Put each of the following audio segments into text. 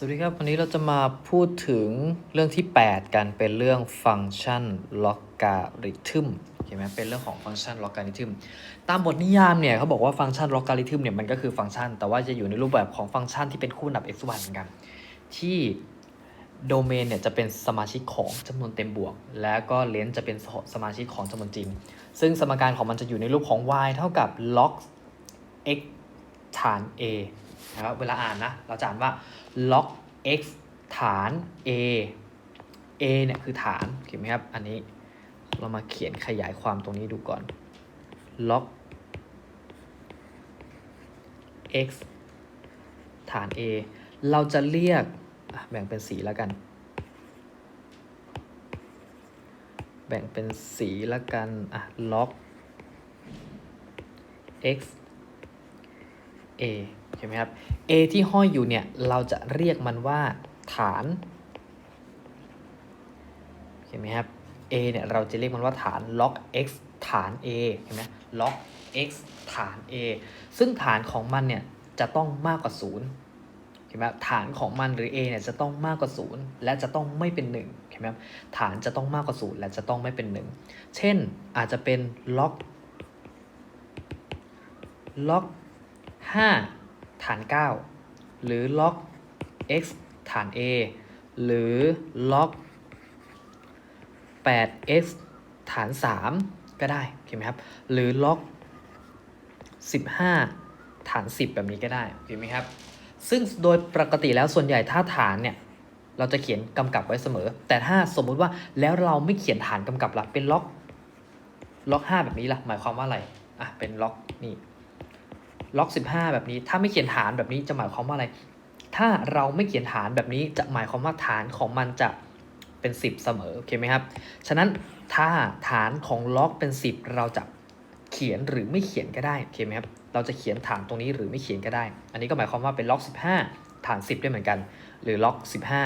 สวัสดีครับ วันนี้เราจะมาพูดถึงเรื่องที่ 8 กันเป็นเรื่องฟังก์ชันล็อกการิทึมเห็นไหมเป็นเรื่องของฟังก์ชันล็อกการิทึมตามบทนิยามเนี่ยเขาบอกว่าฟังก์ชันล็อกการิทึมเนี่ยมันก็คือฟังก์ชัน แต่ว่าจะอยู่ในรูปแบบของฟังก์ชันที่เป็นคู่นับ x y เหมือนกัน ที่โดเมนเนี่ยจะเป็นสมาชิกของจำนวนเต็มบวก แล้วก็เลนส์จะเป็นสมาชิกของจำนวนจริง ซึ่งสมการของมันจะอยู่ในรูปของ y เท่ากับ log x ฐาน a นะครับเวลาอ่านนะเราจะอ่านว่า log x ฐาน a a เนี่ยคือฐานเห็นไหมครับ อันนี้เรามาเขียนขยายความตรงนี้ดูก่อน log x ฐาน a เราจะเรียกแบ่งเป็นสีแล้วกัน แบ่งเป็นสีแล้วกันอะ log x a ใช่ไหมครับ a ที่ห้อยอยู่เนี่ยเราจะเรียกมันว่าฐานเห็นไหมครับ a เนี่ยเราจะเรียกมันว่าฐาน log x ฐาน a เห็นไหม log x ฐาน a ซึ่งฐานของมันเนี่ยจะต้องมากกว่า 0 เห็นไหมครับฐานของมันหรือ a เนี่ยจะต้องมากกว่า 0 และจะต้องไม่เป็น 1 เห็นไหมครับฐานจะต้องมากกว่า 0 และจะต้องไม่เป็น 1 เช่นอาจจะเป็น log log 5 ฐาน 9 หรือ log x ฐาน a หรือ log 8x ฐาน 3 ก็ได้เห็นไหมครับ หรือ log 15 ฐาน 10 แบบนี้ก็ได้เห็นไหมครับ ซึ่งโดยปกติแล้วส่วนใหญ่ถ้าฐานเนี่ยเราจะเขียนกำกับไว้เสมอ แต่ถ้าสมมุติว่าแล้วเราไม่เขียนฐานกำกับละเป็นล็อกล็อก 5 แบบนี้ล่ะหมายความว่าอะไร อะ เป็นล็อกนี่ ล็อก 15 แบบนี้ ถ้าไม่เขียนฐานแบบนี้จะหมายความว่าอะไร ถ้าเราไม่เขียนฐานแบบนี้จะหมายความว่าฐานของมันจะเป็น 10 เสมอโอเคไหมครับ ฉะนั้นถ้าฐานของล็อกเป็น 10 เราจะเขียนหรือไม่เขียนก็ได้โอเคไหมครับ เราจะเขียนฐานตรงนี้หรือไม่เขียนก็ได้ อันนี้ก็หมายความว่าเป็นล็อก 15 ฐาน 10ได้เหมือนกัน หรือล็อก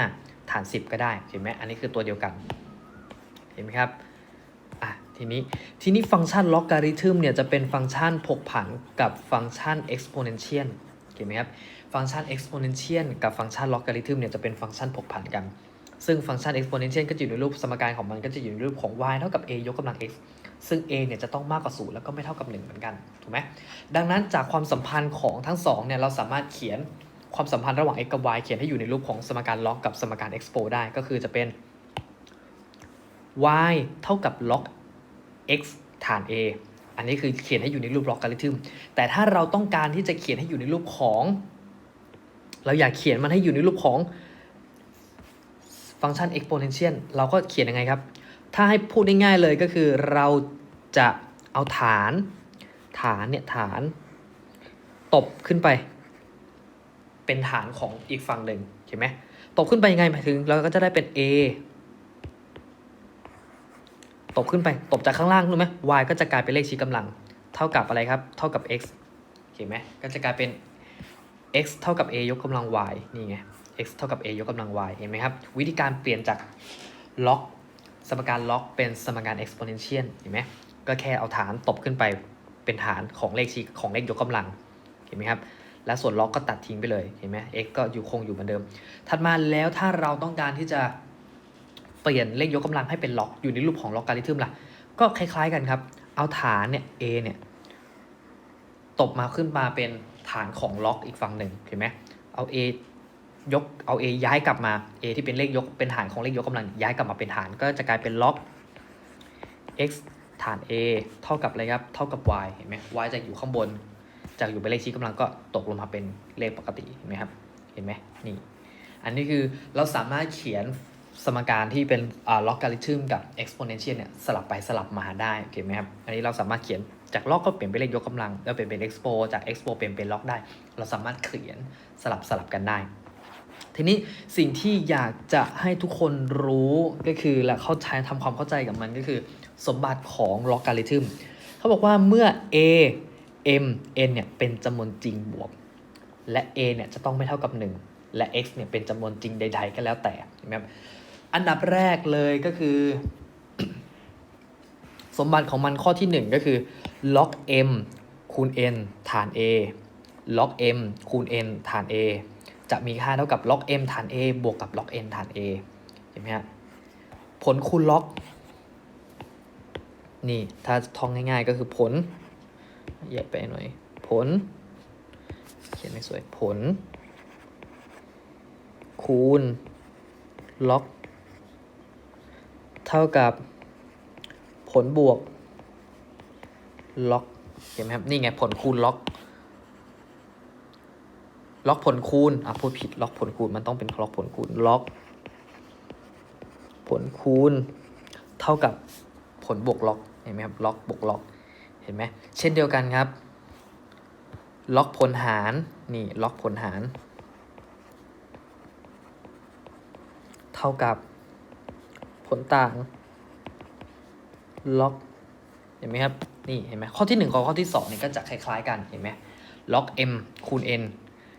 15 ฐาน 10 ก็ได้เห็นไหมอันนี้คือตัวเดียวกัน เห็นไหมครับ ทีนี้ ทีนี้ฟังก์ชันล็อกการิทึมเนี่ยจะเป็นฟังก์ชันผกผันกับฟังก์ชัน exponential เห็นไหมครับ ฟังก์ชัน exponential กับฟังก์ชันล็อกการิทึมเนี่ยจะเป็นฟังก์ชันผกผันกัน ซึ่งฟังก์ชัน exponential ก็จะอยู่ในรูปสมการของมันก็จะอยู่ในรูปของ y เท่ากับ a ยกกำลัง x ซึ่ง a เนี่ยจะต้องมากกว่า0แล้วก็ไม่เท่ากับ 1 เหมือนกัน ถูกไหมดังนั้นจากความสัมพันธ์ของทั้งสองเนี่ยเราสามารถเขียนความสัมพันธ์ระหว่าง x กับ y เขียนให้อยู่ในรูปของสมการล็อกกับสมการ expo ได้ ก็คือจะเป็น y เท่ากับ log x ฐาน a อันนี้คือเขียนให้อยู่ในรูปลอกการิทึมแต่ถ้าเราต้องการที่จะเขียนให้อยู่ในรูปของ เราอยากเขียนมันให้อยู่ในรูปของฟังก์ชัน exponential เราก็เขียนยังไงครับ ถ้าให้พูดง่ายๆเลยก็คือเราจะเอาฐาน ฐานเนี่ยฐาน ตบขึ้นไป เป็นฐานของอีกฝั่งหนึ่งเห็นไหมตบขึ้นไปยังไงหมายถึงเราก็จะได้เป็น a ตบขึ้นไป ตบจากข้างล่างรู้ไหม y ก็จะกลายเป็นเลขชี้กำลัง เท่ากับอะไรครับ เท่ากับ x เห็นไหมก็จะกลายเป็น x เท่ากับ a ยกกำลัง y นี่ไง x เท่ากับ a ยกกำลัง y เห็นไหมครับ วิธีการเปลี่ยนจากล็อกสมการล็อกเป็นสมการ exponential เห็นไหมก็แค่เอาฐานตบขึ้นไปเป็นฐานของเลขชี้ของเลขยกกำลัง เห็นไหมครับ และส่วนล็อกก็ตัดทิ้งไปเลย เห็นไหม x ก็อยู่คงอยู่เหมือนเดิม ถัดมาแล้วถ้าเราต้องการที่จะ เปลี่ยนเลขยกกำลังให้เป็นล็อกอยู่ในรูปของล็อกการิทึมล่ะ ก็คล้ายๆกันครับ เอาฐานเนี่ย a เนี่ยตบมาขึ้นมาเป็นฐานของล็อกอีกฝั่งหนึ่งเห็นไหมเอา a ยกเอา a ย้ายกลับมา a ที่เป็นเลขยกเป็นฐานของเลขยกกำลังย้ายกลับมาเป็นฐานก็จะกลายเป็นล็อก x ฐาน a เท่ากับอะไรครับ เท่ากับ y เห็นไหม y จะอยู่ข้างบน จากอยู่เป็นเลขชี้กำลังก็ตกลงมาเป็นเลขปกติเห็นไหมครับ เห็นไหมนี่ อันนี้คือเราสามารถเขียน สมการที่เป็นล็อกการิทึมกับ exponential เนี่ยสลับไปสลับมาได้โอเคไหมครับ อันนี้เราสามารถเขียนจากล็อกก็เปลี่ยนเป็นเลขยกกำลัง แล้วเปลี่ยนเป็น expo จาก expo เปลี่ยนเป็นล็อกได้ เราสามารถเขียนสลับสลับกันได้ ทีนี้สิ่งที่อยากจะให้ทุกคนรู้ก็คือและเข้าใจทำความเข้าใจกับมันก็คือ สมบัติของล็อกการิทึมเขาบอกว่าเมื่อ a m n เนี่ยเป็นจำนวนจริงบวก และ a เนี่ยจะต้องไม่เท่ากับ 1 และ x เนี่ยเป็นจำนวนจริงใด ๆ ก็แล้วแต่เห็นไหมครับ อันดับแรกเลยก็คือ สมบัติของมันข้อที่ 1 ก็คือ log m คูณ n ฐาน a log m คูณ n ฐาน a จะมีค่าเท่ากับล็อก m ฐาน a บวกกับล็อก n ฐาน a เห็นไหมฮะผลคูณล็อก นี่ถ้าท่องง่ายๆก็คือผลแยกไปหน่อย ผล เขียนไม่สวยผล คูณล็อก ท่ากับผลบวกล็อกเห็นไหมครับนี่ไงผลคูณล็อก ล็อกผลคูณอะพูดผิดล็อกผลคูณมันต้องเป็นล็อกผลคูณล็อก ผลคูณ เท่ากับผลบวกล็อกเห็นไหมครับล็อกบวกล็อกเห็นไหมเช่นเดียวกันครับ ล็อกผลหารนี่ล็อกผลหาร เท่ากับ ลต่าง ล็อกเห็นไหมครับนี่เห็นไหมข้อที่ 1 กับข้อที่2เนี่ยก็จะคล้ายๆกันเห็นไหมล็อก m คูณ n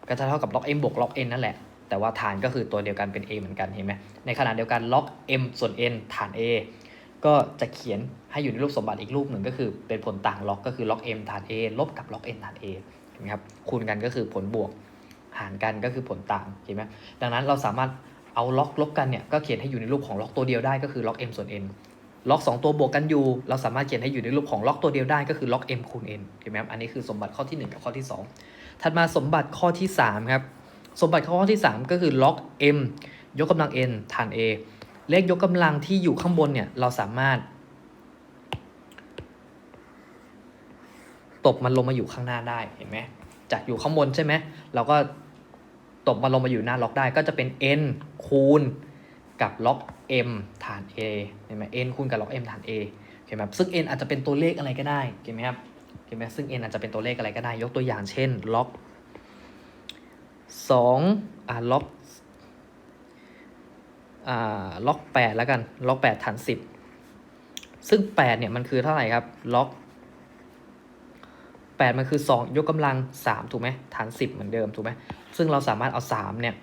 ก็จะเท่ากับล็อก m บวกล็อก n นั่นแหละ แต่ว่าฐานก็คือตัวเดียวกันเป็น a เหมือนกันเห็นไหมในขณะเดียวกันล็อก m ส่วน n ฐาน a ก็จะเขียนให้อยู่ในรูปสมบัติอีกรูปหนึ่งก็คือเป็นผลต่างล็อกก็คือล็อก m ฐาน a ลบกับล็อก n ฐาน a เห็นไหมครับคูณกันก็คือผลบวกหารกันก็คือผลต่างเห็นไหมดังนั้นเราสามารถ เอาล็อกลบกันเนี่ยก็เขียนให้อยู่ในรูปของล็อกตัวเดียวได้ก็คือล็อก m ส่วน n ล็อก 2 ตัวบวกกันอยู่ เราสามารถเขียนให้อยู่ในรูปของล็อกตัวเดียวได้ก็คือล็อก m คูณ n เห็นไหมครับอันนี้คือสมบัติข้อที่ 1 กับข้อที่ 2 ถัดมาสมบัติข้อที่3ครับสมบัติข้อที่ 3 ก็คือล็อก m ยกกำลัง n ฐาน a เลขยกกำลังที่อยู่ข้างบนเนี่ยเราสามารถ ตบมันลงมาอยู่ข้างหน้าได้เห็นไหมจากอยู่ข้างบนใช่ไหมเราก็ ตบมันลงมาอยู่หน้าล็อกได้ก็จะเป็น n คูณกับล็อก m ฐาน a เห็นไหม n คูณกับล็อก m ฐาน a เห็นไหมซึ่ง n อาจจะเป็นตัวเลขอะไรก็ได้เห็นไหมครับเห็นไหมซึ่ง n อาจจะเป็นตัวเลขอะไรก็ได้ ยกตัวอย่างเช่นล็อกสองอ่าล็อกอ่าล็อกแปดแล้วกันล็อกแปดฐานสิบซึ่งแปดเนี่ยมันคือเท่าไหร่ครับล็อก ปดมันคือสองยกกำลังสามถูกไหมฐานสิบเหมือนเดิมถูกไหมซึ่งเราสามารถเอาสามเนี่ย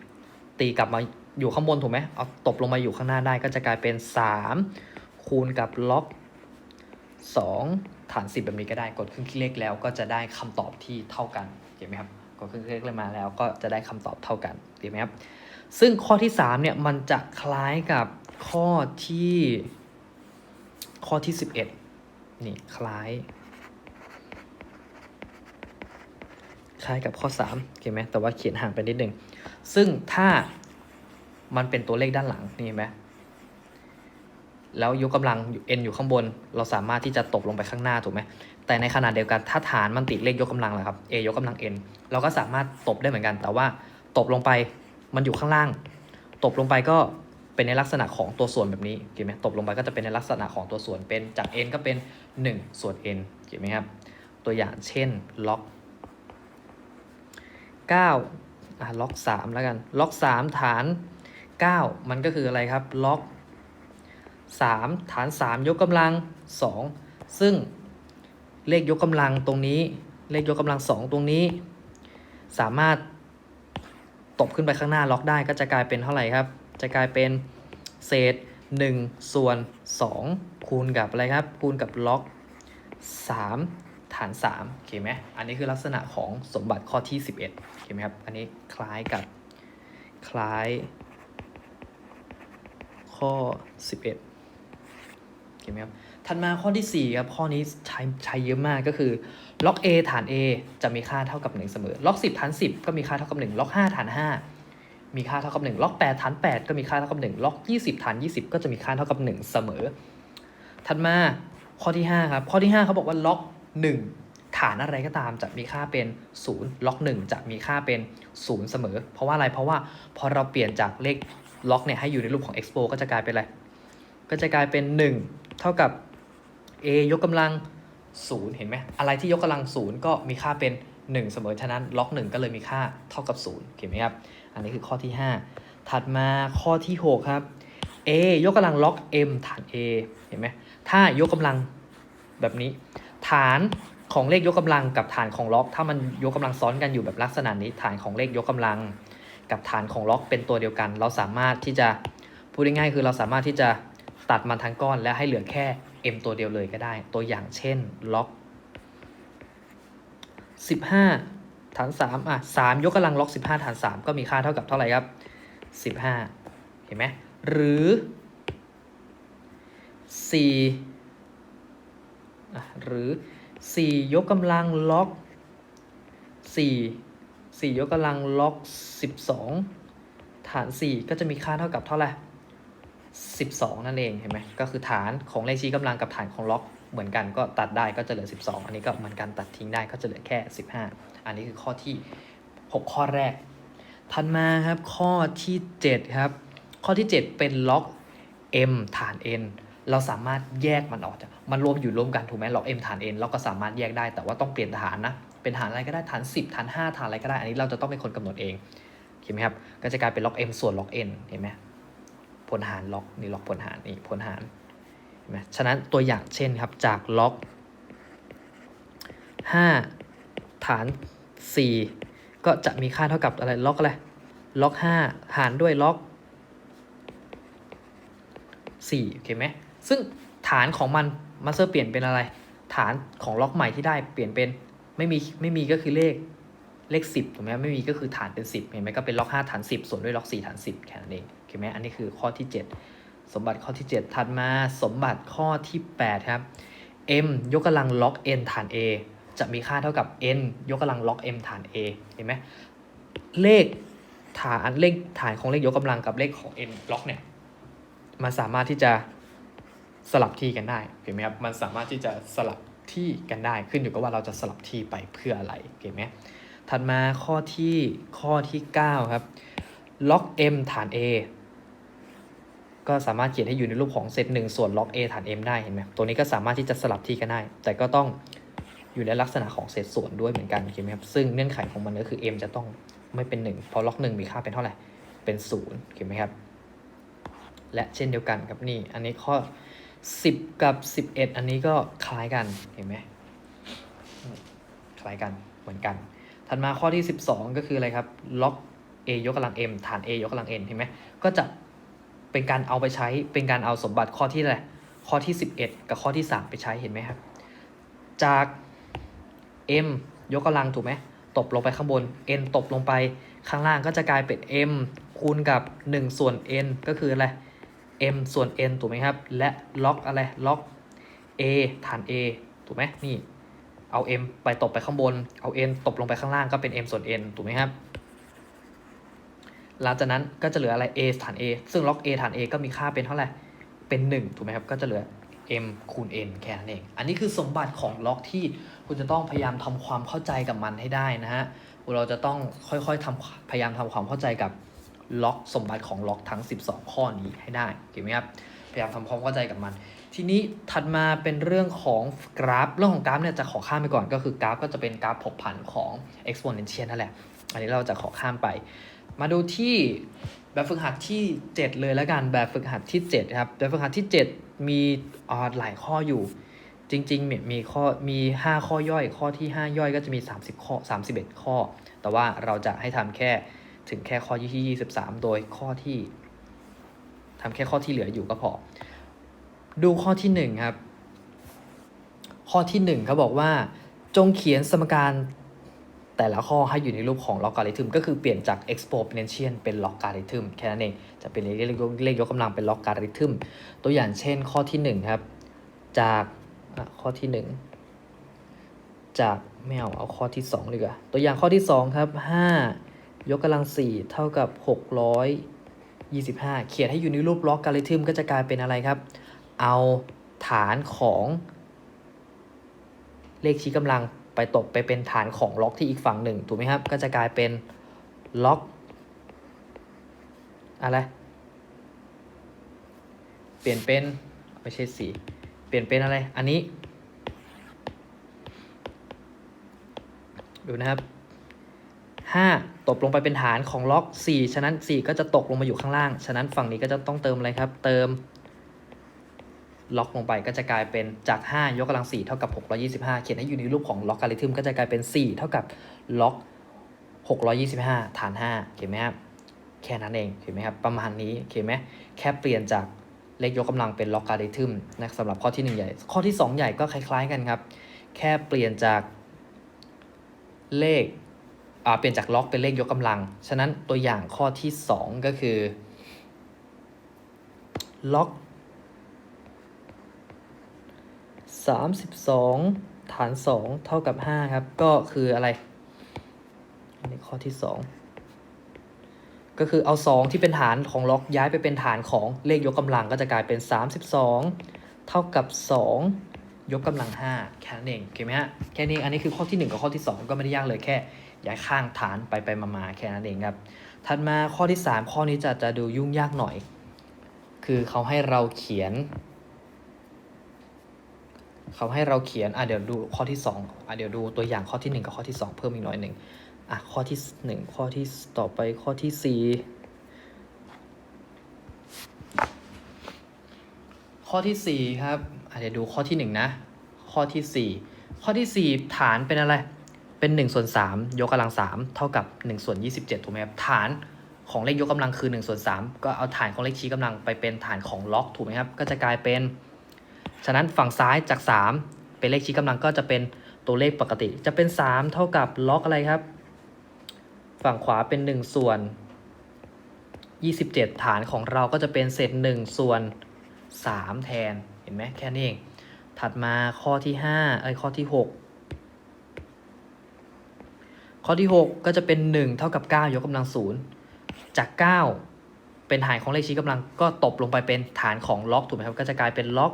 ตีกลับมาอยู่ข้างบนถูกไหมเอาตบลงมาอยู่ข้างหน้าได้ก็จะกลายเป็นสามคูณกับล็อกสองฐานสิบแบบนี้ก็ได้กดเครื่องคิดเลขแล้วก็จะได้คำตอบที่เท่ากันเห็นไหมครับกดเครื่องคิดเลขเลยมาแล้วก็จะได้คำตอบเท่ากันเห็นไหมครับซึ่งข้อที่3เนี่ยมันจะคล้ายกับข้อที่ข้อที่ 11 นี่คล้าย คล้ายกับข้อ3เห็นไหมแต่ว่าเขียนห่างไปนิดนึง ซึ่งถ้ามันเป็นตัวเลขด้านหลังนี่เห็นไหมแล้วยกกำลัง n อยู่ข้างบน เราสามารถที่จะตบลงไปข้างหน้าถูกไหมแต่ในขณะเดียวกันถ้าฐานมันติดเลขยกกำลังแหละครับ a ยกกำลัง n เราก็สามารถตบได้เหมือนกัน แต่ว่าตบลงไปมันอยู่ข้างล่าง ตบลงไปก็เป็นในลักษณะของตัวส่วนแบบนี้เห็นไหมตบลงไปก็จะเป็นในลักษณะของตัวส่วนเป็นจาก n ก็เป็น 1 ส่วน n เห็นไหมครับตัวอย่างเช่นล็อก 9อะล็อก3แล้วกัน ล็อก 3 ฐาน 9 มันก็คืออะไรครับ ล็อก 3 ฐาน 3 ยกกำลัง 2 ซึ่งเลขยกกำลังตรงนี้ เลขยกกำลัง 2 ตรงนี้ สามารถตบขึ้นไปข้างหน้าล็อกได้ก็จะกลายเป็นเท่าไหร่ครับ จะกลายเป็นเศษ 1 ส่วน 2 คูณกับอะไรครับ คูณกับล็อก 3าน3โอเคไหมอันนี้คือลักษณะของสมบัติข้อที่ 11โอเคไหมครับ อันนี้คล้ายกับคล้ายข้อ 11โอเคไหมครับถัดมาข้อที่ 4 ครับ ข้อนี้ใช้ใช้เยอะมากก็คือล็อก a ฐาน a จะมีค่าเท่ากับ 1 เสมอ ล็อก 10ฐาน 10 ก็มีค่าเท่ากับ 1 ล็อก 5 ฐาน 5 มีค่าเท่ากับ 1 ล็อก 8 ฐาน 8 ก็มีค่าเท่ากับ 1 ล็อก 20 ฐาน 20 ก็จะมีค่าเท่ากับ 1 เสมอ ถัดมาข้อที่ 5 ครับ ข้อที่ 5 เขาบอกว่าล็อก 1 ฐานอะไรก็ตามจะมีค่าเป็น 0 ล็อก 1 จะมีค่าเป็น 0 เสมอ เพราะว่าอะไร เพราะว่าพอเราเปลี่ยนจากเลขล็อกเนี่ยให้อยู่ในรูปของ expo ก็จะกลายเป็นอะไร ก็จะกลายเป็น 1 เท่ากับ a ยกกำลัง 0 เห็นไหม อะไรที่ยกกำลัง 0 ก็มีค่าเป็น 1 เสมอ ฉะนั้นล็อก 1 ก็เลยมีค่าเท่ากับ 0 เห็นไหมครับ อันนี้คือข้อที่ 5 ถัดมาข้อที่ 6 ครับ a ยกกำลังล็อก m ฐาน a เห็นไหม ถ้ายกกำลังแบบนี้ ฐานของเลขยกกำลังกับฐานของล็อก ถ้ามันยกกำลังซ้อนกันอยู่แบบลักษณะนี้ฐานของเลขยกกำลัง กับฐานของล็อกเป็นตัวเดียวกัน เราสามารถที่จะพูดง่ายๆคือเราสามารถที่จะตัดมันทั้งก้อนและให้เหลือแค่ m ตัวเดียวเลยก็ได้ ตัวอย่างเช่นล็อก 15 ฐานสามอะสามยกกำลังล็อกสิบห้าฐานสามก็มีค่าเท่ากับเท่าไหร่ครับสิบห้าเห็นไหมหรือสี่ หรือสี่ยกกำลังล็อกสี่สี่ยกกำลังล็อกสิบสองฐานสี่ก็จะมีค่าเท่ากับเท่าไหร่สิบสองนั่นเองเห็นไหมก็คือฐานของเลขชี้กำลังกับฐานของล็อกเหมือนกันก็ตัดได้ก็จะเหลือ 12 อันนี้ก็เหมือนกันตัดทิ้งได้ก็จะเหลือแค่ 15 อันนี้คือข้อที่ 6 ข้อแรก ถัดมาครับข้อที่ 7 ครับ ข้อที่ 7 เป็นล็อก m ฐาน n เราสามารถแยกมันออกจาก มันรวมอยู่รวมกันถูกไหมล็อก m ฐาน n เราก็สามารถแยกได้แต่ว่าต้องเปลี่ยนฐานนะ เป็นฐานอะไรก็ได้ฐาน 10ฐาน5ฐานอะไรก็ได้ อันนี้เราจะต้องเป็นคนกำหนดเองเห็นไหมครับ ก็จะกลายเป็นล็อก m ส่วนล็อก n เห็นไหมผลหารล็อกนี่ล็อกผลหารนี่ผลหารเห็นไหมฉะนั้นตัวอย่างเช่นครับจากล็อก5ฐาน 4 ก็จะมีค่าเท่ากับอะไรล็อกอะไรล็อก 5 หารด้วยล็อก4โอเคไหมซึ่งฐานของมัน มาสเตอร์เปลี่ยนเป็นอะไร ฐานของล็อกใหม่ที่ได้เปลี่ยนเป็นไม่มีไม่มีก็คือเลขเลข 10ถูกไหมไม่มีก็คือฐานเป็น 10เห็นไหมก็เป็นล็อก 5 ฐาน 10 ส่วนด้วยล็อก 4 ฐาน 10 แค่นั้นเองโอเคไหมอันนี้คือข้อที่ 7 สมบัติข้อที่ 7 ถัดมาสมบัติข้อที่ 8 ครับ m ยกกำลังล็อก n ฐาน a จะมีค่าเท่ากับ n ยกกำลังล็อก m ฐาน a เห็นไหมเลขฐานเลขฐานของเลขยกกำลังกับเลขของ n ล็อกเนี่ยมันสามารถที่จะ สลับที่กันได้เห็นไหมครับมันสามารถที่จะสลับที่กันได้ขึ้นอยู่กับว่าเราจะสลับที่ไปเพื่ออะไรเห็นไหมถัดมาข้อที่ข้อที่ 9 ครับล็อก m ฐาน a ก็สามารถเขียนให้อยู่ในรูปของเซตหนึ่งส่วนล็อก a ฐาน m ได้เห็นไหมตัวนี้ก็สามารถที่จะสลับที่กันได้ แต่ก็ต้องอยู่ในลักษณะของเศษส่วนด้วยเหมือนกันเห็นไหมครับซึ่งเงื่อนไขของมันก็คือ m จะต้องไม่เป็น 1 เพราะล็อก 1 มีค่าเป็นเท่าไหร่เป็น0เห็นไหมครับ และเช่นเดียวกันครับนี่อันนี้ข้อ 10 กับ 11 อันนี้ก็คล้ายกันเห็นไหมคล้ายกันเหมือนกัน ถัดมาข้อที่ 12 ก็คืออะไรครับล็อก a ยกกำลัง m ฐาน a ยกกำลัง n เห็นไหมก็จะเป็นการเอาไปใช้เป็นการเอาสมบัติข้อที่อะไรข้อที่ 11 กับข้อที่ 3 ไปใช้เห็นไหมครับ จาก m ยกกำลังถูกไหมตบลงไปข้างบน n ตบลงไปข้างล่างก็จะกลายเป็น m คูณกับ 1 ส่วน n ก็คืออะไร m ส่วน n ถูกไหมครับ และล็อกอะไรล็อก a ฐาน a ถูกไหมนี่ เอา m ไปตบไปข้างบน เอา n ตบลงไปข้างล่างก็เป็น m ส่วน n ถูกไหมครับ หลังจากนั้นก็จะเหลืออะไร a ฐาน a ซึ่งล็อก a ฐาน a ก็มีค่าเป็นเท่าไหร่ เป็น 1 ถูกไหมครับ ก็จะเหลือ m คูณ n แค่นั้นเอง อันนี้คือสมบัติของล็อกที่คุณจะต้องพยายามทำความเข้าใจกับมันให้ได้นะฮะ เราจะต้องค่อยๆทำพยายามทำความเข้าใจกับ ล็อกสมบัติของล็อกทั้ง 12 ข้อนี้ให้ได้เห็นไหมครับพยายามทำความเข้าใจกับมัน ทีนี้ถัดมาเป็นเรื่องของกราฟเรื่องของกราฟเนี่ยจะขอข้ามไปก่อนก็คือกราฟก็จะเป็นกราฟผกผันของ exponential นั่นแหละ อันนี้เราจะขอข้ามไป มาดูที่แบบฝึกหัดที่ 7 เลยแล้วกันแบบฝึกหัดที่7ครับแบบฝึกหัดที่ 7 มีอ่าหลายข้ออยู่จริงๆมีข้อมี 5 ข้อย่อยข้อที่ 5 ย่อยก็จะมี 30 ข้อ 31 ข้อ แต่ว่าเราจะให้ทำแค่ ถึงแค่ข้อที่23 โดยข้อที่ทำแค่ข้อที่เหลืออยู่ก็พอ ดูข้อที่1ครับ ข้อที่1เขาบอกว่า จงเขียนสมการแต่ละข้อให้อยู่ในรูปของลอการิทึมก็คือเปลี่ยนจาก exponential เป็นลอการิทึมแค่นั้นเอง จะเป็นเลขเลขยกกำลังเป็นลอการิทึมตัวอย่างเช่นข้อที่1ครับ จากข้อที่ 1 จากไม่เอาเอาข้อที่2ดีกว่าตัวอย่างข้อที่2ครับ5 ยกกำลัง 4 เท่ากับ 625 เขียนให้อยู่ในรูปล็อกการิทึมก็จะกลายเป็นอะไรครับ เอาฐานของเลขชี้กำลังไปตกไปเป็นฐานของล็อกที่อีกฝั่งหนึ่งถูกไหมครับ ก็จะกลายเป็นล็อกอะไร เปลี่ยนเป็นไม่ใช่สีเปลี่ยนเป็นอะไร อันนี้ ดูนะครับ 5ตกลงไปเป็นฐานของล็อก 4 ฉะนั้น 4 ก็จะตกลงมาอยู่ข้างล่าง ฉะนั้นฝั่งนี้ก็จะต้องเติมอะไรครับ เติม ล็อกลงไปก็จะกลายเป็นจาก 5 ยกกำลัง 4 เท่ากับ 625 เขียนให้อยู่ในรูปของล็อกการิทึมก็จะกลายเป็น 4 เท่ากับล็อก 625 ฐาน 5เห็นไหมครับ แค่นั้นเองเห็นไหมครับ ประมาณนี้เห็นไหมแค่เปลี่ยนจากเลขยกกำลังเป็นล็อกการิทึมนะสำหรับข้อที่ 1 ใหญ่ ข้อที่ 2 ใหญ่ก็คล้าย ๆ กันครับ แค่เปลี่ยนจากเลข เปลี่ยนจากล็อกเป็นเลขยกกำลัง ฉะนั้นตัวอย่างข้อที่ 2 ก็คือล็อก 32 ฐาน 2 เท่ากับ 5 ครับ ก็คืออะไรอันนี้ข้อที่ 2 ก็คือเอา 2 ที่เป็นฐานของล็อกย้ายไปเป็นฐานของเลขยกกำลังก็จะกลายเป็น 32 เท่ากับ 2 ยกกำลัง 5 แค่นั้นเองโอเคไหมฮะ แค่นี้อันนี้คือข้อที่ 1 กับข้อที่ 2 ก็ไม่ได้ยากเลยแค่ ย้ายข้างฐานไปไปมามาแค่นั้นเองครับ ถัดมาข้อที่ 3 ข้อนี้จะจะดูยุ่งยากหน่อย คือเขาให้เราเขียน เขาให้เราเขียนอะเดี๋ยวดูข้อที่2อะเดี๋ยวดูตัวอย่างข้อที่ 1 กับข้อที่ 2 เพิ่มอีกหน่อยหนึ่งอะข้อที่ 1 ข้อที่ต่อไปข้อที่ 4 ข้อที่ 4 ครับอะเดี๋ยวดูข้อที่ 1 นะ ข้อที่ 4 ข้อที่ 4 ฐานเป็นอะไร เป็น1ส่วน3ยกกำลัง3เท่ากับ1ส่วน27ถูกไหมครับฐานของเลขยกกำลังคือ1ส่วน3ก็เอาฐานของเลขชี้กำลังไปเป็นฐานของล็อกถูกไหมครับก็จะกลายเป็น ฉะนั้นฝั่งซ้ายจาก 3 เป็นเลขชี้กำลังก็จะเป็นตัวเลขปกติ จะเป็น 3 เท่ากับล็อกอะไรครับ ฝั่งขวาเป็น 1 ส่วน 27 ฐานของเราก็จะเป็นเศษ1ส่วน 3 แทนเห็นไหมแค่นี้เองถัดมาข้อที่5ไอ้ยข้อที่ 6 ข้อที่ 6 ก็จะเป็น 1 เท่ากับ 9 ยกกำลัง0จาก 9 เป็นฐานของเลขชี้กำลังก็ตบลงไปเป็นฐานของล็อกถูกไหมครับ ก็จะกลายเป็นล็อก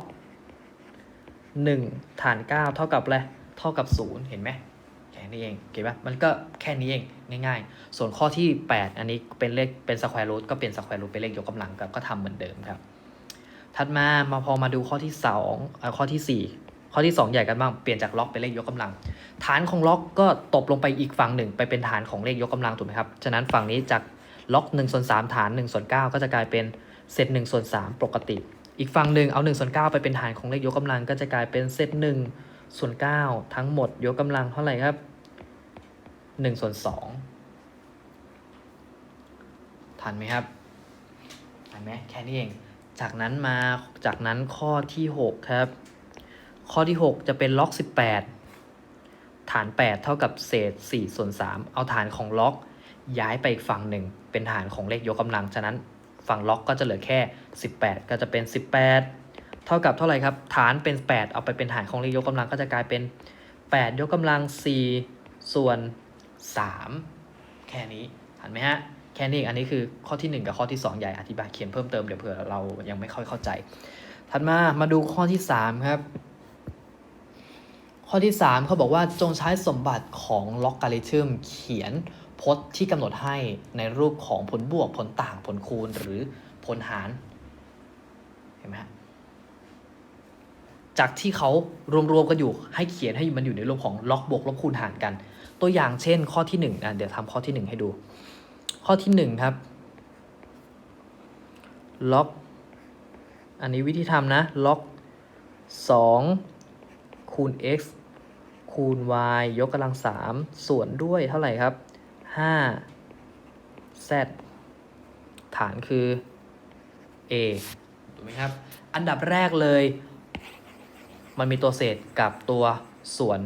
1ฐาน 9 เท่ากับอะไรเท่ากับ 0 เห็นไหมแค่นี้เองเก็บปะมันก็แค่นี้เองง่ายๆ ส่วนข้อที่ 8 อันนี้เป็นเลขเป็นสแควร์รูทก็เป็นสแควร์รูทเป็นเลขยกกำลังก็ก็ทำเหมือนเดิมครับ ถัดมามาพอมาดูข้อที่2เอ่อข้อที่ 4 ข้อที่ 2 ใหญ่กันบ้างเปลี่ยนจากล็อกเป็นเลขยกกำลัง ฐานของล็อกก็ตบลงไปอีกฝั่งหนึ่ง ไปเป็นฐานของเลขยกกำลังถูกไหมครับฉะนั้นฝั่งนี้จากล็อก1ส่วน3ฐาน1ส่วน9ก็จะกลายเป็นเศษ1ส่วน3ปกติ อีกฝั่งหนึ่งเอา1ส่วน9ไปเป็นฐานของเลขยกกำลัง ก็จะกลายเป็นเศษ1ส่วน9ทั้งหมดยกกำลังเท่าไหร่ครับ1ส่วน2ทันไหมครับทันไหมแค่นี้เอง จากนั้นมาจากนั้นข้อที่ 6 ครับ ข้อที่ 6 จะเป็นล็อก 18 ฐาน 8 เท่ากับเศษ4ส่วน3เอาฐานของล็อก ย้ายไปอีกฝั่งหนึ่ง เป็นฐานของเลขยกกำลัง ฉะนั้นฝั่งล็อกก็จะเหลือแค่ 18 ก็จะเป็น 18 เท่ากับเท่าไหร่ครับ ฐานเป็น 8 เอาไปเป็นฐานของเลขยกกำลังก็จะกลายเป็น 8 ยกกำลัง 4 ส่วน 3 แค่นี้เห็นไหมฮะแค่นี้อันนี้คือข้อที่ 1 กับข้อที่ 2 ใหญ่อธิบายเขียนเพิ่มเติมเดี๋ยวเผื่อเรายังไม่ค่อยเข้าใจ ถัดมามาดูข้อที่ 3 ครับ ข้อที่ 3 เขาบอกว่าจงใช้สมบัติของล็อกการิทึมเขียนพจน์ที่กำหนดให้ในรูปของผลบวก ผลต่างผลคูณหรือผลหารเห็นไหมฮะจากที่เขารวมๆกันอยู่ให้เขียนให้มันอยู่ในรูปของล็อกบวกลบคูณหารกัน ตัวอย่างเช่นข้อที่1อะเดี๋ยวทำข้อที่ 1 ให้ดู ข้อที่ 1 ครับล็อกอันนี้วิธีทำนะล็อก2คูณ x คูณ y ยกกำลัง3ส่วนด้วยเท่าไหร่ครับ5 z ฐานคือ a ถูกไหมครับ อันดับแรกเลย มันมีตัวเศษกับตัวส่วน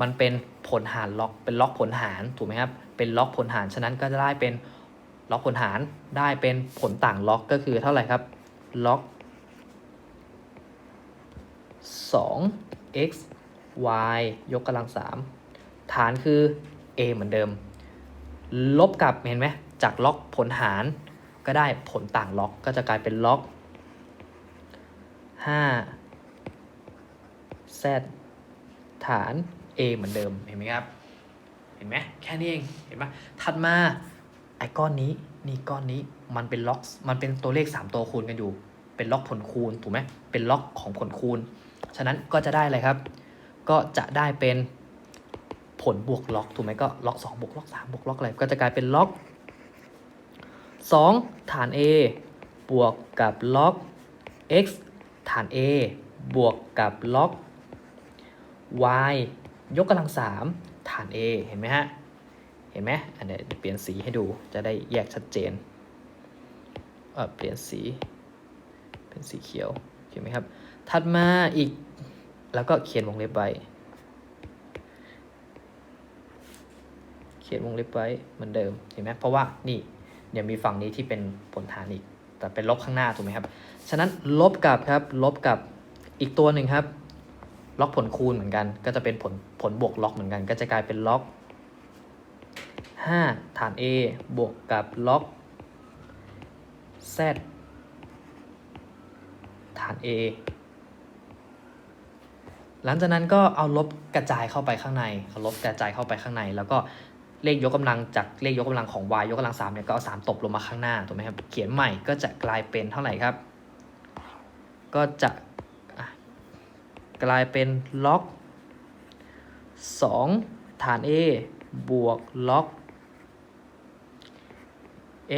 มันเป็นผลหารล็อก เป็นล็อกผลหาร ถูกไหมครับ เป็นล็อกผลหาร ฉะนั้นก็จะได้เป็นล็อกผลหาร ได้เป็นผลต่างล็อกก็คือเท่าไหร่ครับ ล็อก 2 x y ยกกำลัง3ฐานคือ a เหมือนเดิม ลบกับเห็นไหมจากล็อกผลหารก็ได้ผลต่างล็อกก็จะกลายเป็นล็อก 5 z ฐาน a เหมือนเดิมเห็นไหมครับ เห็นไหมแค่นี้เองเห็นไหมถัดมาไอ้ก้อนนี้นี่ก้อนนี้มันเป็นล็อกมันเป็นตัวเลข 3 ตัวคูณกันอยู่ เป็นล็อกผลคูณถูกไหมเป็นล็อกของผลคูณ ฉะนั้นก็จะได้อะไรครับ ก็จะได้เป็นผลบวกล็อกถูกไหมก็ล็อก2บวกล็อก3บวกล็อกอะไรก็จะกลายเป็นล็อก 2 ฐาน a บวกกับล็อก x ฐาน a บวกกับล็อก y ยกกำลัง 3 ฐาน a เห็นไหมฮะ เห็นไหมอันนี้เปลี่ยนสีให้ดูจะได้แยกชัดเจนเออเปลี่ยนสี เป็นสีเขียวเห็นไหมครับ ถัดมาอีก แล้วก็เขียนวงเล็บไว้ เขียนวงเล็บไว้เหมือนเดิมเห็นไหมเพราะว่านี่เดี๋ยวมีฝั่งนี้ที่เป็นผลฐานอีก แต่เป็นลบข้างหน้าถูกไหมครับ ฉะนั้นลบกับครับลบกับอีกตัวหนึ่งครับ ล็อกผลคูณเหมือนกัน ก็จะเป็นผลผลบวกล็อกเหมือนกัน ก็จะกลายเป็นล็อก 5 ฐาน A บวกกับล็อก Z ฐาน A หลังจากนั้นก็เอาลบกระจายเข้าไปข้างในเอาลบกระจายเข้าไปข้างใน แล้วก็เลขยกกำลังจากเลขยกกำลังของ y ยกกำลัง3เนี่ยก็เอา3ตบลงมาข้างหน้าถูกไหมครับเขียนใหม่ก็จะกลายเป็นเท่าไหร่ครับ ก็จะอะกลายเป็นล็อก 2 ฐาน A บวกล็อก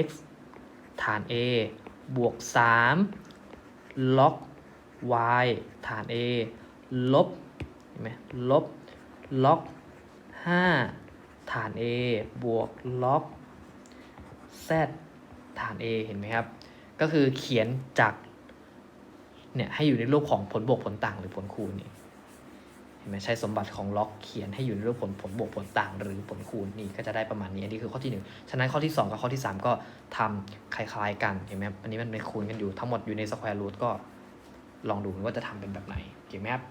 x ฐาน A บวก 3 ล็อก y ฐาน A ลบเห็นไหมลบล็อก5ฐาน A บวกล็อก z ฐาน A เห็นไหมครับ ก็คือเขียนจากเนี่ยให้อยู่ในรูปของผลบวกผลต่างหรือผลคูณนี่เห็นไหมใช้สมบัติของล็อกเขียนให้อยู่ในรูปผลผลบวกผลต่างหรือผลคูณนี่ก็จะได้ประมาณนี้อันนี้คือข้อที่หนึ่งฉะนั้นข้อที่สองกับข้อที่สามก็ทำคล้ายๆกันเห็นไหมครับอันนี้มันเป็นคูณกันอยู่ทั้งหมดอยู่ในสแควร์รูทก็ลองดูว่าจะทำเป็นแบบไหนโอเคไหมครับ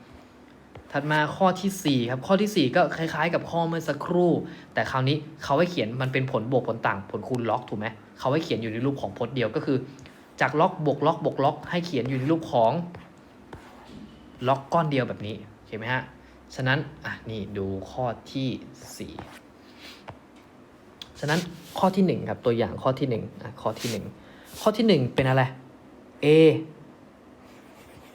ถัดมาข้อทีสี่ 4 ครับ ข้อทีสี่ 4 ก็คล้ายๆ กับข้อเมื่อสักครู่ แต่คราวนี้เขาให้เขียนมันเป็นผลบวกผลต่างผลคูณล็อกถูกไหมเขาให้เขียนอยู่ในรูปของพจน์เดียวก็คือ จากล็อกบวกล็อกบวกล็อก ให้เขียนอยู่ในรูปของล็อกก้อนเดียวแบบนี้เห็นไหมฮะฉะนั้นอะนี่ดูข้อที่สี่ฉะนั้นข้อที่หนึ่งครับตัวอย่างข้อที่หนึ่งอะข้อที่หนึ่งข้อที่หนึ่งเป็นอะไร A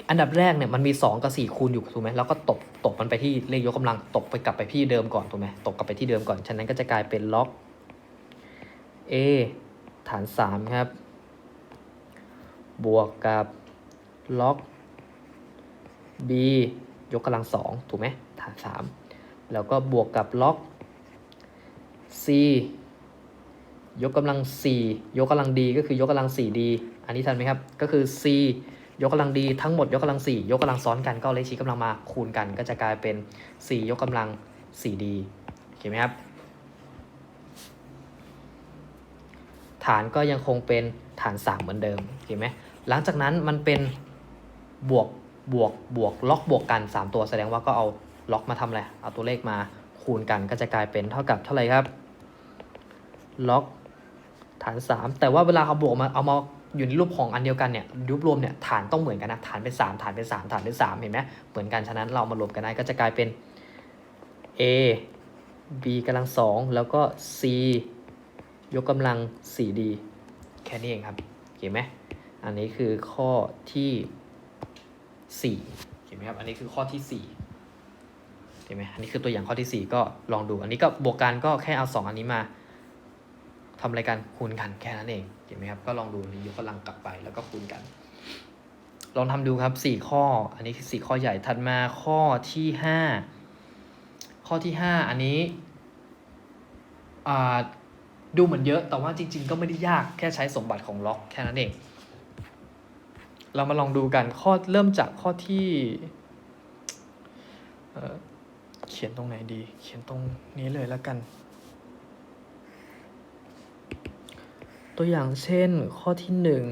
อันดับแรกเนี่ยมันมี 2 กับ 4 คูณอยู่ถูกไหมแล้วก็ตบตบมันไปที่เลขยกกำลังตบไปกลับไปที่เดิมก่อนถูกไหมตบกลับไปที่เดิมก่อน ฉะนั้นก็จะกลายเป็นล็อก a ฐาน 3 ครับ บวกกับล็อก b ยกกำลัง2ถูกไหมฐาน3แล้วก็บวกกับล็อก c ยกกำลัง4ยกกำลัง d ก็คือยกกำลัง 4d อันนี้ทันไหมครับ ก็คือ c ยกกำลังดีทั้งหมดยกกำลัง 4 ยกกำลังซ้อนกันก็เลขชี้กำลังมาคูณกัน ก็จะกลายเป็น 4 ยกกำลัง 4d โอเคไหมครับ ฐานก็ยังคงเป็นฐาน 3 เหมือนเดิมโอเคไหมหลังจากนั้นมันเป็นบวกบวกบวกล็อกบวกกัน 3 ตัวแสดงว่าก็เอาล็อกมาทำอะไรเอาตัวเลขมาคูณกันก็จะกลายเป็นเท่ากับเท่าไหร่ครับล็อกฐาน 3 แต่ว่าเวลาเอาบวกมาเอามา อยู่ในรูปของอันเดียวกันเนี่ยรูปรวมเนี่ยฐานต้องเหมือนกันนะฐานเป็น 3 ฐานเป็น 3 ฐานเป็น 3 เห็นไหมเหมือนกันฉะนั้นเรามารวมกันได้ก็จะกลายเป็น a b กำลัง 2 แล้วก็ c ยกกำลัง 4d แค่นี้เองครับเห็นไหมอันนี้คือข้อที่4เห็นไหมครับอันนี้คือข้อที่4เห็นไหมอันนี้คือตัวอย่างข้อที่ 4 ก็ลองดู อันนี้ก็บวกกันก็แค่เอา 2 อันนี้มา ทำอะไรกันคูณกันแค่นั้นเองเห็นไหมครับก็ลองดูยกกำลังกลับไปแล้วก็คูณกัน ลองทำดูครับ 4 ข้อ อันนี้คือ4ข้อใหญ่ถัดมาข้อที่ 5 ข้อที่ 5 อันนี้ดูเหมือนเยอะแต่ว่าจริง ๆ ก็ไม่ได้ยากแค่ใช้สมบัติของล็อกแค่นั้นเอง เรามาลองดูกันข้อเริ่มจากข้อที่เเขียนตรงไหนดี เขียนตรงนี้เลยแล้วกัน ตัวอย่างเช่นข้อที่หนึ่ง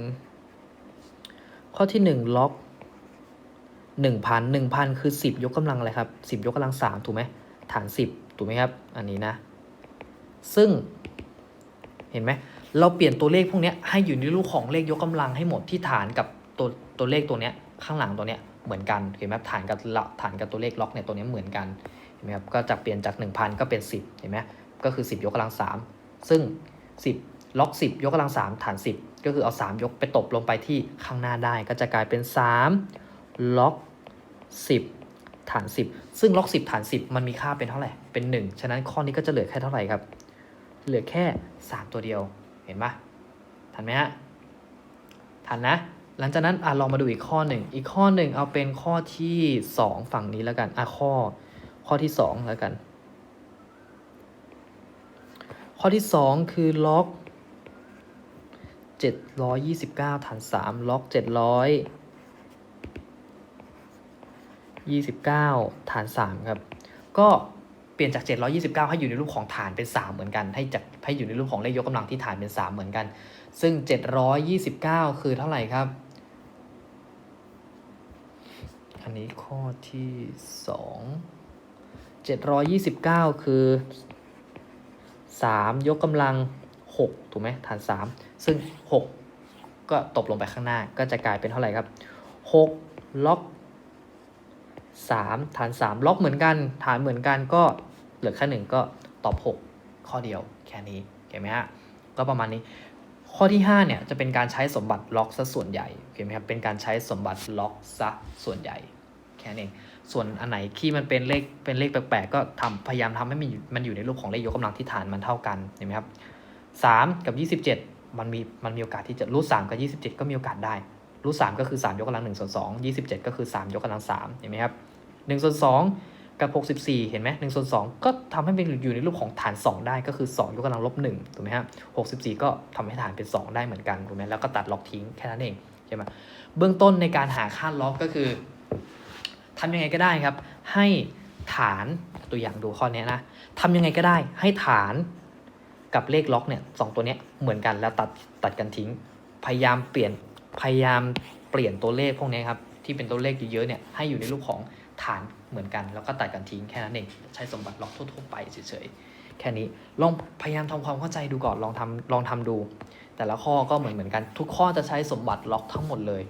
ข้อที่หนึ่งล็อกหนึ่งพันหนึ่งพันคือสิบยกกำลังอะไรครับสิบยกกำลังสามถูกไหมฐานสิบถูกไหมครับอันนี้นะ ซึ่งเห็นไหมเราเปลี่ยนตัวเลขพวกนี้ให้อยู่ในรูปของเลขยกกำลังให้หมดที่ฐานกับตัวตัวเลขตัวเนี้ยข้างหลังตัวเนี้ยเหมือนกันเห็นไหมฐานกับละฐานกับตัวเลขล็อกเนี่ยตัวเนี้ยเหมือนกันเห็นไหมครับก็จะเปลี่ยนจาก 1,000 ก็เป็น 10เห็นไหมก็คือ 10 ยกกำลัง 3 ซึ่ง 10 ล็อก 10 ยกกำลัง 3 ฐาน 10 ก็คือเอา 3 ยกไปตบลงไปที่ข้างหน้าได้ ก็จะกลายเป็น 3 ล็อก 10 ฐาน 10 ซึ่งล็อก 10 ฐาน 10 มันมีค่าเป็นเท่าไหร่ เป็น 1 ฉะนั้นข้อนี้ก็จะเหลือแค่เท่าไหร่ครับ เหลือแค่ 3 ตัวเดียว เห็นปะทันไหมฮะ ทันนะ หลังจากนั้นอะลองมาดูอีกข้อหนึ่ง อีกข้อหนึ่งเอาเป็นข้อที่ 2 ฝั่งนี้แล้วกัน อะข้อ ข้อที่ 2 แล้วกัน ข้อที่ 2 คือล็อก 729 ฐาน 3 ล็อก 729 ฐาน 3 ครับ ก็เปลี่ยนจาก 729 ให้อยู่ในรูปของฐานเป็น 3 เหมือนกัน ให้จากให้อยู่ในรูปของเลขยกกำลังที่ฐานเป็น 3 เหมือนกัน ซึ่ง 729 คือเท่าไหร่ครับ อันนี้ข้อที่ 2 729 คือ 3 ยกกำลัง 6 ถูกไหมฐาน 3 ซึ่ง 6 ก็ตบลงไปข้างหน้า ก็จะกลายเป็นเท่าไหร่ครับ 6 ล็อก 3 ฐาน 3 ล็อกเหมือนกัน ฐานเหมือนกันก็เหลือแค่หนึ่งก็ตอบ 6 ข้อเดียวแค่นี้เห็นไหมฮะก็ประมาณนี้ ข้อที่ 5 เนี่ยจะเป็นการใช้สมบัติล็อกซะส่วนใหญ่เห็นไหมครับเป็นการใช้สมบัติล็อกซะส่วนใหญ่แค่นั้ส่วนอันไหนที่มันเป็นเลขเป็นเลขแปลกๆ ก็ทำพยายามทำให้มันอยู่มันอยู่ในรูปของเลขยกกำลังที่ฐานมันเท่ากันเห็นไหมครับสามกับยี่สิบเจ็ด มันมีมันมีโอกาสที่จะรูทสามกับยี่สิบเจ็ดก็มีโอกาสได้รูทสามก็คือสามยกกำลังหนึ่งส่วนสองยี่สิบเจ็ดก็คือสามยกกำลังสามเห็นไหมครับหนึ่งส่วนสองกับหกสิบสี่เห็นไหมหนึ่งส่วนสองก็ทำให้มันอยู่ในรูปของฐานสองได้ก็คือสองยกกำลังลบหนึ่งถูกไหมครับหกสิบสี่ก็ทำให้ฐานเป็นสองได้เหมือนกันถูกไหมแล้วก็ตัดล็อกทิ้งแค่นั้นเองใช่ไหมเบื้องต้นในการหาค่าล็อกก็คือทำยังไงก็ได้ครับ ให้ฐานตัวอย่างดูข้อนี้นะทำยังไงก็ได้ให้ฐาน กับเลขล็อกเนี่ยสองตัวเนี้ยเหมือนกันแล้วตัดตัดกันทิ้ง พยายามเปลี่ยนพยายามเปลี่ยนตัวเลขพวกนี้ครับที่เป็นตัวเลขเยอะๆเนี่ยให้อยู่ในรูปของฐานเหมือนกัน แล้วก็ตัดกันทิ้งแค่นั้นเองใช้สมบัติล็อกทั่วๆไปเฉยๆแค่นี้ลองพยายามทำความเข้าใจดูก่อนลองทำลองทำดู แต่ละข้อก็เหมือนเหมือนกัน ทุกข้อจะใช้สมบัติล็อกทั้งหมดเลย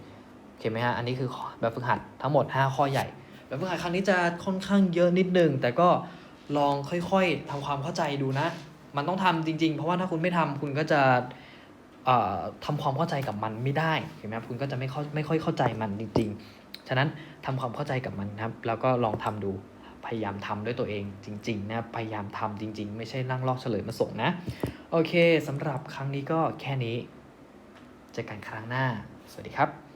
โอเคไหมฮะอันนี้คือแบบฝึกหัดทั้งหมด 5 ข้อใหญ่ แบบฝึกหัดครั้งนี้จะค่อนข้างเยอะนิดนึงแต่ก็ลองค่อยๆทำความเข้าใจดูนะ มันต้องทำจริง ๆ เพราะว่าถ้าคุณไม่ทำคุณก็จะเอ่อทำความเข้าใจกับมันไม่ได้เห็นไหมครับคุณก็จะไม่เข้าไม่ค่อยเข้าใจมันจริง ๆ ฉะนั้นทำความเข้าใจกับมันนะครับ แล้วก็ลองทำดูพยายามทำด้วยตัวเองจริงๆนะพยายามทำจริง ๆ ไม่ใช่นั่งลอกเฉลยมาส่งนะ โอเคสำหรับครั้งนี้ก็แค่นี้เจอกันครั้งหน้า สวัสดีครับ